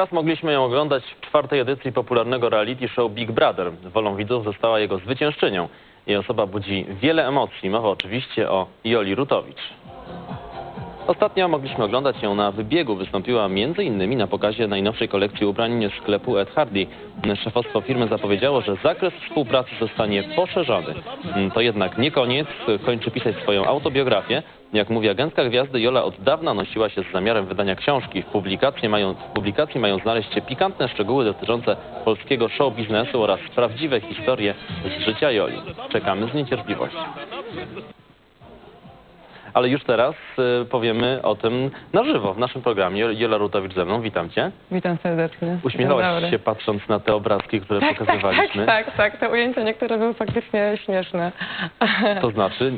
raz mogliśmy ją oglądać w czwartej edycji popularnego reality show Big Brother. Wolą widzów została jego zwyciężczynią. Jej osoba budzi wiele emocji. Mowa oczywiście o Joli Rutowicz. Ostatnio mogliśmy oglądać ją na wybiegu. Wystąpiła m.in. na pokazie najnowszej kolekcji ubrań sklepu Ed Hardy. Szefostwo firmy zapowiedziało, że zakres współpracy zostanie poszerzony. To jednak nie koniec. Kończy pisać swoją autobiografię. Jak mówi agentka gwiazdy, Jola od dawna nosiła się z zamiarem wydania książki. W publikacji mają, w publikacji mają znaleźć się pikantne szczegóły dotyczące polskiego show biznesu oraz prawdziwe historie z życia Joli. Czekamy z niecierpliwością. Ale już teraz y, powiemy o tym na żywo w naszym programie. Jola Rutowicz ze mną, witam cię. Witam serdecznie. Dzień Uśmiechałaś dobry. się patrząc na te obrazki, które Tak, tak, tak, pokazywaliśmy. tak, tak. Te ujęcia niektóre były faktycznie śmieszne. To znaczy... y,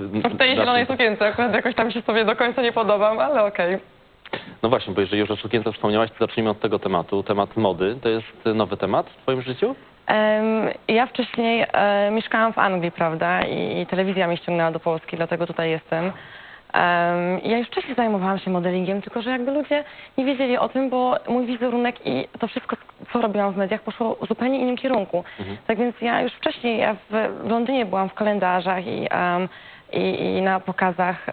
y, W tej znaczy- zielonej sukience akurat jakoś tam się sobie do końca nie podobam, ale okej. No właśnie, bo jeżeli już o sukience wspomniałaś, to zacznijmy od tego tematu. Temat mody. To jest y, nowy temat w twoim życiu? Em, Ja wcześniej e, mieszkałam w Anglii, prawda, i, i telewizja mnie ściągnęła do Polski, dlatego tutaj jestem. Em, Ja już wcześniej zajmowałam się modelingiem, tylko że jakby ludzie nie wiedzieli o tym, bo mój wizerunek i to wszystko, co robiłam w mediach, poszło w zupełnie innym kierunku. Mhm. Tak więc ja już wcześniej, ja w w Londynie byłam w kalendarzach i, em, i, i na pokazach,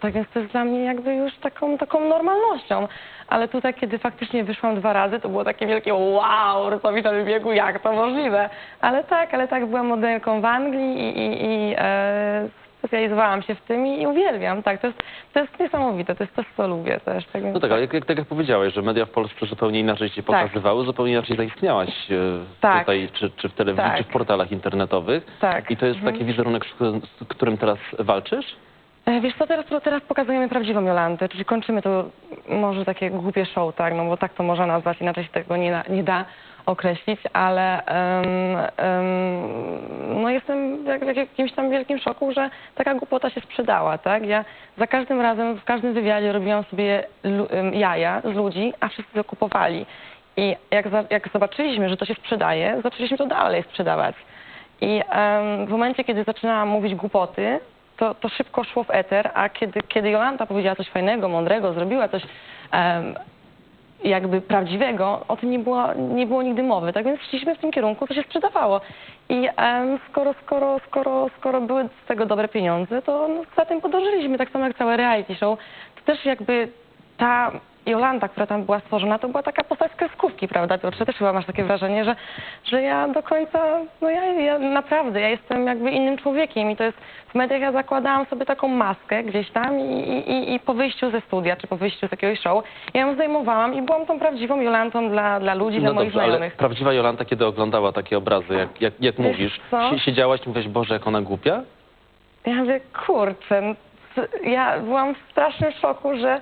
tak więc to jest dla mnie jakby już taką, taką normalnością. Ale tutaj, kiedy faktycznie wyszłam dwa razy, to było takie wielkie wow, Rutowicz na wybiegu, jak to możliwe? Ale tak, ale tak, byłam modelką w Anglii i, i, i e, specjalizowałam się w tym i, uwielbiam, tak, to jest, to jest niesamowite, to jest to, co lubię też. Tak, więc No tak, ale jak, jak, tak jak powiedziałeś, że media w Polsce zupełnie inaczej się Tak. pokazywały, zupełnie inaczej zaistniałaś e, Tak. tutaj, czy, czy w telewizji, Tak. czy w portalach internetowych. tak. I to jest Mhm. taki wizerunek, z, którym- z którym teraz walczysz? E, Wiesz co, teraz, teraz pokazujemy prawdziwą Jolantę, czyli kończymy to może takie głupie show, tak, no bo tak to można nazwać, inaczej się tego nie, nie da określić, ale no jestem w jakimś tam wielkim szoku, że taka głupota się sprzedała, tak? Ja za każdym razem, w każdym wywiadzie robiłam sobie jaja z ludzi, a wszyscy to kupowali. I jak, za, jak zobaczyliśmy, że to się sprzedaje, zaczęliśmy to dalej sprzedawać. I w momencie, kiedy zaczynałam mówić głupoty, to, to szybko szło w eter, a kiedy, kiedy Jolanta powiedziała coś fajnego, mądrego, zrobiła coś jakby prawdziwego, o tym nie było, nie było nigdy mowy. Tak więc szliśmy w tym kierunku, co się sprzedawało. I skoro, skoro, skoro, skoro były z tego dobre pieniądze, to no, za tym podążyliśmy, tak samo jak całe reality show. To też jakby ta Jolanta, która tam była stworzona, to była taka postać z kreskówki, prawda, Piotrze? Też chyba masz takie wrażenie, że, że ja do końca, no ja, ja naprawdę, ja jestem jakby innym człowiekiem i to jest, w mediach ja zakładałam sobie taką maskę gdzieś tam i, i, i- po wyjściu ze studia, czy po wyjściu z jakiegoś show, ja ją zdejmowałam i byłam tą prawdziwą Jolantą dla, dla ludzi, dla No moich dobrze, ale znajomych. prawdziwa Jolanta, kiedy oglądała takie obrazy, jak, jak, jak Wiesz mówisz, co? si- siedziałaś i mówiłaś, Boże, jak ona głupia? Ja mówię, kurczę, no c- ja byłam w strasznym szoku, że,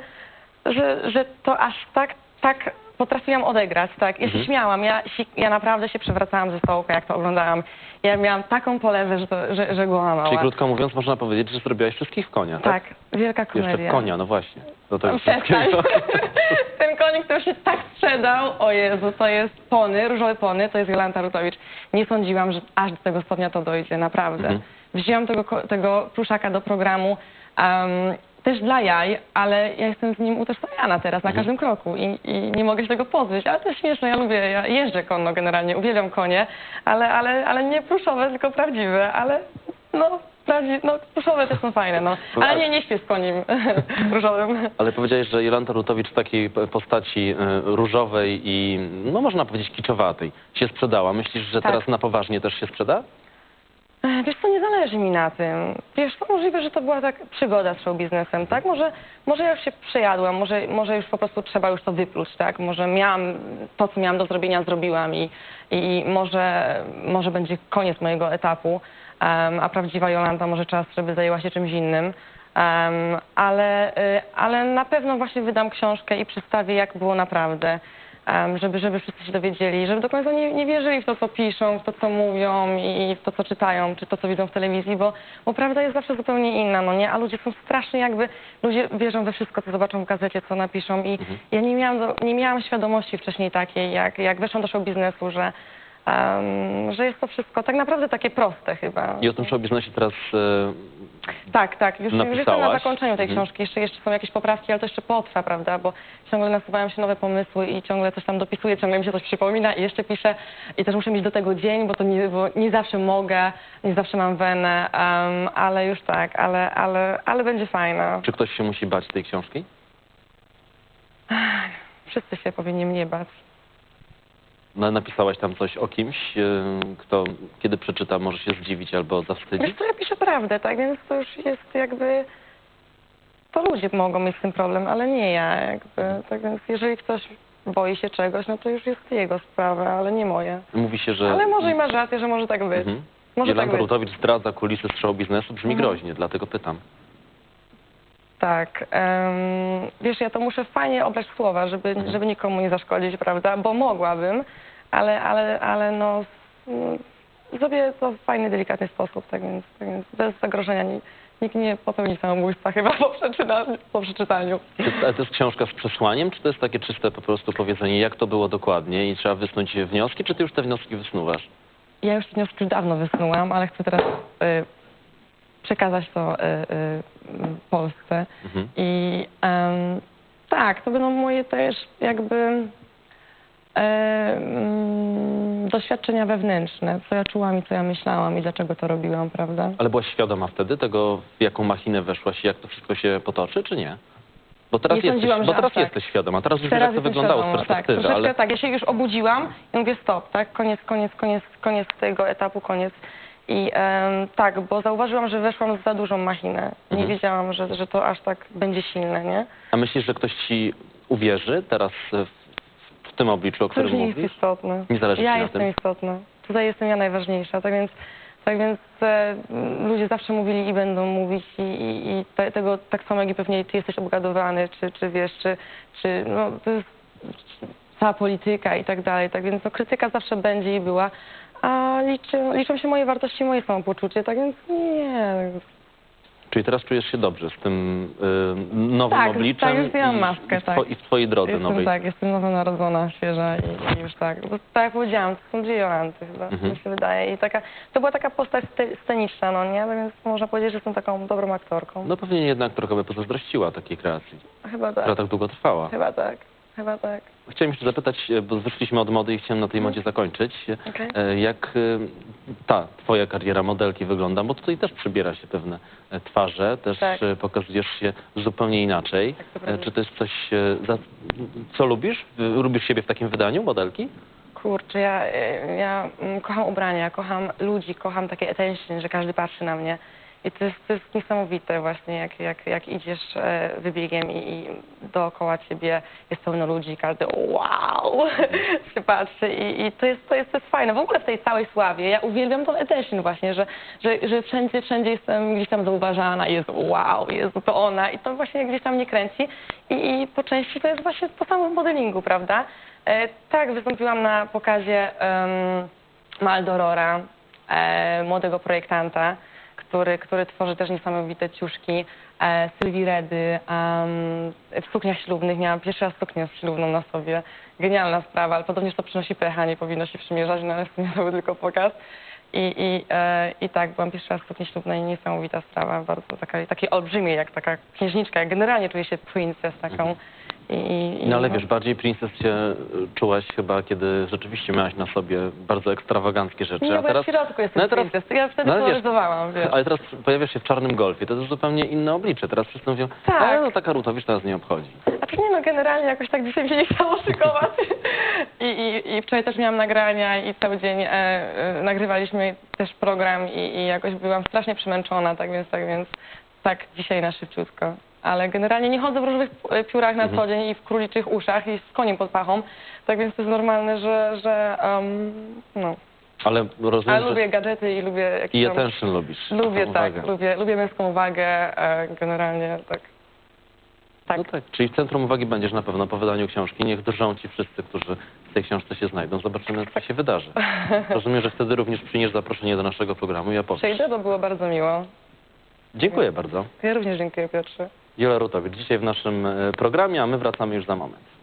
że, że to aż tak, tak potrafiłam odegrać, tak. Ja się Mhm. śmiałam, ja, si- ja naprawdę się przewracałam ze stołka, jak to oglądałam. Ja miałam taką polewę, że, to, że, że głową mała. Czyli krótko mówiąc, można powiedzieć, że zrobiłaś wszystkich w konia, tak? Tak, wielka komedia. Jeszcze w konia, no właśnie. Do tego Przestań. wszystkiego. Ten konik, który się tak sprzedał, o Jezu, to jest pony, różowy pony, to jest Jolanta Rutowicz. Nie sądziłam, że aż do tego stopnia to dojdzie, naprawdę. Mhm. Wzięłam tego, ko- tego pluszaka do programu em, też dla jaj, ale ja jestem z nim utożsamiana teraz na Mhm. każdym kroku i, i nie mogę się tego pozbyć. Ale to jest śmieszne, ja lubię, ja jeżdżę konno generalnie, uwielbiam konie, ale, ale, ale nie pluszowe, tylko prawdziwe, ale no... No, pluszowe też są fajne, no. Ale nie, nie śpię z koniem różowym. Ale powiedziałeś, że Jolanta Rutowicz w takiej p- postaci e, różowej i, no można powiedzieć, kiczowatej się sprzedała. Myślisz, że Tak. teraz na poważnie też się sprzeda? E, Wiesz co, nie zależy mi na tym. Wiesz, to możliwe, że to była tak przygoda z show biznesem, tak? Może, może ja już się przejadłam, może, może już po prostu trzeba już to wypluć, tak? Może miałam to, co miałam do zrobienia, zrobiłam i, i może, może będzie koniec mojego etapu, a prawdziwa Jolanta może czas, żeby zajęła się czymś innym. Ale, y, ale na pewno właśnie wydam książkę i przedstawię, jak było naprawdę. Em, żeby, żeby wszyscy się dowiedzieli, żeby do końca nie, nie wierzyli w to, co piszą, w to, co mówią i w to, co czytają, czy to, co widzą w telewizji, bo, bo prawda jest zawsze zupełnie inna, no nie? A ludzie są strasznie jakby, ludzie wierzą we wszystko, co zobaczą w gazecie, co napiszą i ja nie miałam, do, nie miałam świadomości wcześniej takiej, jak, jak weszłam do show biznesu, że, em, że jest to wszystko tak naprawdę takie proste chyba. I o tym show biznesie teraz e, Tak, tak. Już, już jestem na Napisałaś? zakończeniu tej Mhm. książki. Jeszcze, jeszcze są jakieś poprawki, ale to jeszcze potrwa, prawda? Bo ciągle nasuwają się nowe pomysły i ciągle coś tam dopisuję, ciągle mi się coś przypomina i jeszcze piszę. I też muszę mieć do tego dzień, bo to nie, bo nie zawsze mogę, nie zawsze mam wenę, em, ale już tak, ale, ale, ale będzie fajna. Czy ktoś się musi bać tej książki? Wszyscy się powinni mnie bać. Napisałaś tam coś o kimś, y, kto kiedy przeczyta może się zdziwić albo zawstydzić? Wiesz co, ja piszę prawdę, tak? Więc to już jest jakby... To ludzie mogą mieć z tym problem, ale nie ja jakby. Tak więc jeżeli ktoś boi się czegoś, no to już jest jego sprawa, ale nie moje. Mówi się, że... Ale może i masz rację, że może tak być. Mhm. Może Jolanta tak być. Rutowicz zdradza kulisy show biznesu, brzmi Mhm. groźnie, dlatego pytam. Tak. em, wiesz, ja to muszę fajnie obrać w słowa, żeby, Mhm. żeby nikomu nie zaszkodzić, prawda? Bo mogłabym, ale, ale, ale no... mm, Zrobię to w fajny, delikatny sposób, tak więc, tak więc bez zagrożenia ni- nikt nie popełni samobójstwa chyba po przeczytaniu. Po przeczytaniu. Czy, ale to jest książka z przesłaniem, czy to jest takie czyste po prostu powiedzenie, jak to było dokładnie i trzeba wysnuć wnioski, czy ty już te wnioski wysnuwasz? Ja już wnioski dawno wysnułam, ale chcę teraz y, przekazać to y, y, Polsce. Mhm. I em, tak, to będą moje też jakby em, doświadczenia wewnętrzne, co ja czułam i co ja myślałam i dlaczego to robiłam, prawda? Ale byłaś świadoma wtedy tego, w jaką machinę weszłaś i jak to wszystko się potoczy, czy nie? Bo teraz, Nie sądziłam, jesteś, że bo teraz aż tak. jesteś świadoma, teraz już wiesz, jak to jestem wyglądało z świadoma, perspektywy, tak, troszeczkę ale tak, ja się już obudziłam i mówię stop, tak, koniec, koniec, koniec, koniec tego etapu, koniec. I em, tak, bo zauważyłam, że weszłam w za dużą machinę. Nie Mhm. wiedziałam, że, że to aż tak będzie silne, nie? a myślisz, że ktoś ci uwierzy teraz w, w tym obliczu, o To którym już nie jest mówisz? istotne. Nie zależy ci ja na jestem tym? istotna. Tutaj jestem ja najważniejsza, tak więc, tak więc e, ludzie zawsze mówili i będą mówić i, i, i te, tego tak samo jak i pewnie ty jesteś obgadowany, czy, czy wiesz, czy, czy no to jest cała polityka i tak dalej, tak więc no, krytyka zawsze będzie i była, liczy, liczą się moje wartości, moje samopoczucie, tak więc nie. Czyli teraz czujesz się dobrze z tym y, nowym Tak, obliczem tak, już i, maskę, i, w tak. i w twojej drodze Jestem nowej. tak, jestem nowonarodzona, świeża i, i już tak. Bo, tak jak powiedziałam, to są dwie Jolanty chyba, Mhm. mi się wydaje. I taka, to była taka postać sce- sceniczna, no nie? Tak więc można powiedzieć, że jestem taką dobrą aktorką. No pewnie jednak trochę by pozazdrościła takiej kreacji, Chyba tak, która tak długo trwała. chyba tak, chyba tak. Chciałem jeszcze zapytać, e, bo wyszliśmy od mody i chciałem na tej modzie zakończyć. Okej. E, Jak e, ta twoja kariera modelki wygląda? Bo tutaj też przybiera się pewne twarze, też Tak. pokazujesz się zupełnie inaczej. Tak, to. Czy to jest coś, co lubisz? Lubisz siebie w takim wydaniu modelki? Kurczę, ja, ja mm, kocham ubrania, kocham ludzi, kocham takie attention, że każdy patrzy na mnie. I to jest, to jest niesamowite właśnie, jak, jak, jak idziesz e, wybiegiem i, i dookoła ciebie jest pełno ludzi, każdy wow się patrzy i, i to, jest, to, jest, to jest fajne. W ogóle w tej całej sławie, ja uwielbiam tą attention właśnie, że, że, że wszędzie, wszędzie jestem gdzieś tam zauważana, jest wow, jest to ona i to właśnie gdzieś tam mnie kręci i, i po części to jest właśnie po samym modelingu, prawda? E, tak, wystąpiłam na pokazie um, Maldorora, e, młodego projektanta, który, który tworzy też niesamowite ciuszki. E, Sylwii Redy w sukniach ślubnych. Miałam pierwszy raz suknię ślubną na sobie. Genialna sprawa, ale podobnież to przynosi pecha, nie powinno się przymierzać, no ale w sumie to był tylko pokaz. I, i, e, I tak, byłam pierwszy raz w sukni ślubnej, niesamowita sprawa, bardzo taka, takiej olbrzymiej, jak taka księżniczka. Ja generalnie czuję się princess taką. I, i, No ale wiesz, bardziej princess się e, czułaś chyba, kiedy rzeczywiście miałaś na sobie bardzo ekstrawaganckie rzeczy. Nie, bo ja w środku jestem no, teraz, princess. Ja wtedy no, ale wiesz, polaryzowałam, wiesz. Ale teraz pojawiasz się w czarnym golfie, to jest zupełnie inne oblicze. Teraz wszyscy mówią, Tak. ale no taka Rutowicz nas nie obchodzi. A czy nie, no generalnie jakoś tak dzisiaj mi się nie chciało szykować. I, i, I wczoraj też miałam nagrania i cały dzień e, e, nagrywaliśmy też program i, i jakoś byłam strasznie przemęczona, tak więc, tak więc, tak dzisiaj na szybciutko. Ale generalnie nie chodzę w różowych e, piórach na co dzień i w króliczych uszach i z koniem pod pachą, tak więc to jest normalne, że, że um, no. Ale rozumiem, Ale że lubię gadżety i lubię jakieś i tam... attention lubisz. Lubię, tak, lubię, lubię męską uwagę, e, generalnie tak. Tak. No tak, czyli w centrum uwagi będziesz na pewno po wydaniu książki. Niech drżą ci wszyscy, którzy w tej książce się znajdą. Zobaczymy, co się wydarzy. Rozumiem, że wtedy również przyniesz zaproszenie do naszego programu i opowiesz. Przejdę, bo było bardzo miło. Dziękuję bardzo. Ja również dziękuję Piotrze. Jola Rutowicz dzisiaj w naszym e, programie, a my wracamy już za moment.